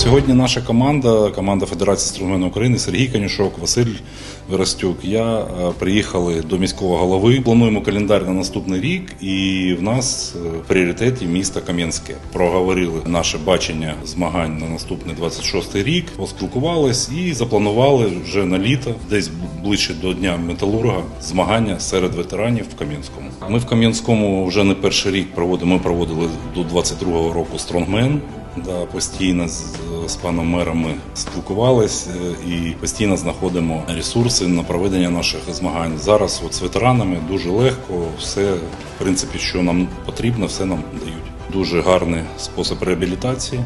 Сьогодні наша команда, команда Федерації стронгмену України, Сергій Канюшок, Василь Веростюк. Я е, приїхали до міського голови. Плануємо календар на наступний рік, і в нас е, в пріоритеті місто Кам'янське. Проговорили наше бачення змагань на наступний 26-й рік, поспілкувались і запланували вже на літо, десь ближче до дня металурга, змагання серед ветеранів в Кам'янському. Ми в Кам'янському вже не перший рік проводимо. Ми проводили до 22-го року стронгмен. Да, постійно з, з паном мером ми спілкувались е, і постійно знаходимо ресурси на проведення наших змагань. Зараз от з ветеранами дуже легко, все, в принципі, що нам потрібно, все нам дають. Дуже гарний спосіб реабілітації,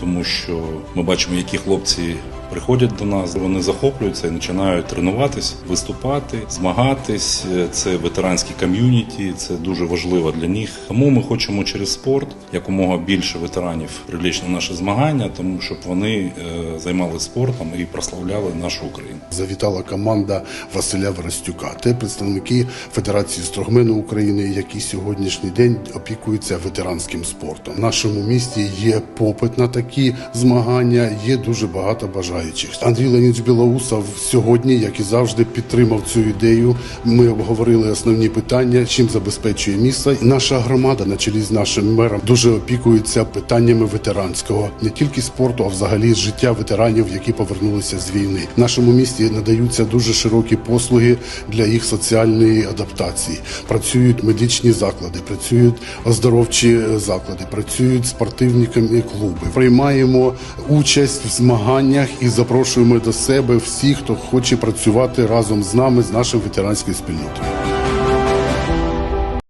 тому що ми бачимо, які хлопці приходять до нас, вони захоплюються і починають тренуватись, виступати, змагатись. Це ветеранські ком'юніті, це дуже важливо для них. Тому ми хочемо через спорт якомога більше ветеранів привлечь на наші змагання, тому щоб вони е, займалися спортом і прославляли нашу Україну. Завітала команда Василя Верестюка. Це представники Федерації строгмену України, які сьогоднішній день опікуються ветеранським спортом. В нашому місті є попит на такі змагання, є дуже багато бажаючих. Андрій Леонідович Білоусов сьогодні, як і завжди, підтримав цю ідею. Ми обговорили основні питання, чим забезпечує місто. Наша громада, на чолі з нашим мером, дуже опікується питаннями ветеранського не тільки спорту, а взагалі життя ветеранів, які повернулися з війни. В нашому місті надаються дуже широкі послуги для їх соціальної адаптації. Працюють медичні заклади, працюють оздоровчі заклади, працюють спортивні клуби. Приймаємо участь в змаганнях і запрошуємо до себе всіх, хто хоче працювати разом з нами, з нашою ветеранською спільнотою.